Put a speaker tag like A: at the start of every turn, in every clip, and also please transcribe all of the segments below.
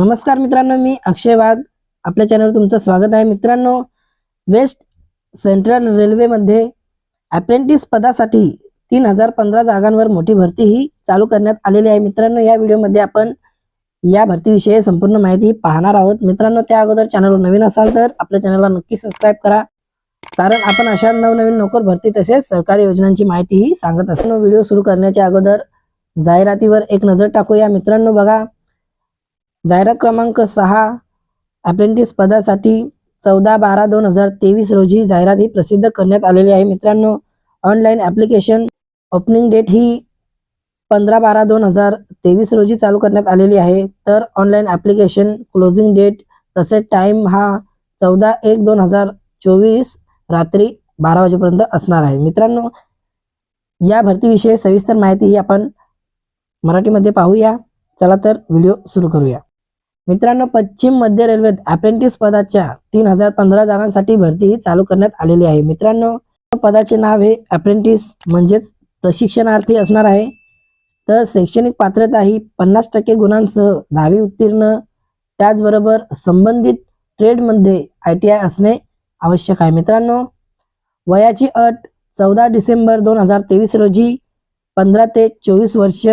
A: नमस्कार मित्रांनो मी अक्षय वाघ. आपल्या चॅनलवर तुमचं स्वागत आहे. मित्रांनो वेस्ट सेंट्रल रेल्वेमध्ये अप्रेंटिस पदासाठी तीन हजार पंधरा जागांवर मोठी भरती ही चालू करण्यात आलेली आहे. मित्रांनो या व्हिडिओमध्ये आपण या भरतीविषयी संपूर्ण माहिती पाहणार आहोत. मित्रांनो त्या अगोदर चॅनलवर नवीन असाल तर आपल्या चॅनलला नक्की सबस्क्राईब करा. कारण आपण अशा नवनवीन नोकर भरती तसेच सरकारी योजनांची माहितीही सांगत असतो. व्हिडिओ सुरू करण्याच्या अगोदर जाहिरातीवर एक नजर टाकूया. मित्रांनो बघा. जाहिरात क्रमांक सहा अप्रेंटिस पदासाठी चौदा बारा दोन हजार तेवीस रोजी जाहिरात ही प्रसिद्ध करण्यात आलेली आहे. मित्रांनो ऑनलाईन ॲप्लिकेशन ओपनिंग डेट ही पंधरा बारा दोन हजार तेवीस रोजी चालू करण्यात आलेली आहे. तर ऑनलाईन ॲप्लिकेशन क्लोजिंग डेट तसेच टाईम हा चौदा एक दोन हजार चोवीस रात्री बारा वाजेपर्यंत असणार आहे. मित्रांनो या भरतीविषयी सविस्तर माहिती ही आपण मराठीमध्ये पाहूया. चला तर व्हिडिओ सुरू करूया. मित्रांनो पश्चिम मध्य रेल्वेत अप्रेंटिस पदाच्या तीन हजार पंधरा जागांसाठी भरती ही चालू करण्यात आलेली आहे. मित्रांनो पदाचे नाव हे अप्रेंटिस म्हणजेच प्रशिक्षणार्थी असणार आहे. तर शैक्षणिक पात्रता ही पन्नास टक्के गुणांसह दहावी उत्तीर्ण त्याचबरोबर संबंधित ट्रेडमध्ये आय टी आय असणे आवश्यक आहे. मित्रांनो वयाची अट चौदा डिसेंबर दोन हजार तेवीस रोजी पंधरा ते चोवीस वर्ष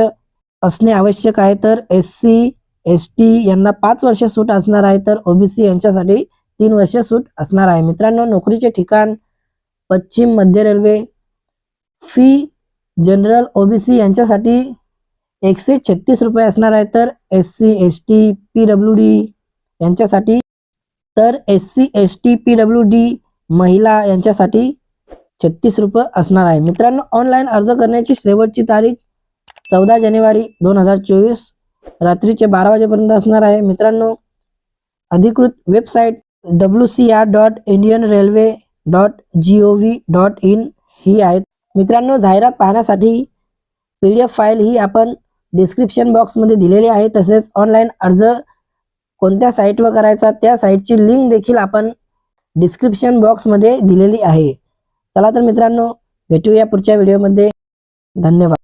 A: असणे आवश्यक आहे. तर एस सी एस टी यांना पाच वर्ष सूट असणार आहे तर ओबीसी यांच्यासाठी तीन वर्ष सूट असणार आहे. मित्रांनो नोकरीचे ठिकाण पश्चिम मध्य रेल्वे फी जनरल ओबीसी यांच्यासाठी एकशे छत्तीस रुपये असणार आहे तर S C S T P W D यांच्यासाठी तर S C S T P W D महिला यांच्यासाठी छत्तीस रुपये असणार आहे. मित्रांनो ऑनलाईन अर्ज करण्याची शेवटची तारीख चौदा जानेवारी दोन हजार चोवीस रात्रीचे बारा वाजेपर्यंत असणार आहे. मित्रांनो अधिकृत website W C R dot Indian railway dot G O V dot in ही आहेत. मित्रांनो जाहिरात पाहण्यासाठी पी डी एफ फाईल ही आपण डिस्क्रिप्शन बॉक्समध्ये दिलेली आहे. तसेच ऑनलाईन अर्ज कोणत्या साईटवर करायचा त्या साईटची लिंक देखील आपण डिस्क्रिप्शन बॉक्समध्ये दिलेली आहे. चला तर मित्रांनो भेटूया पुढच्या व्हिडिओमध्ये धन्यवाद.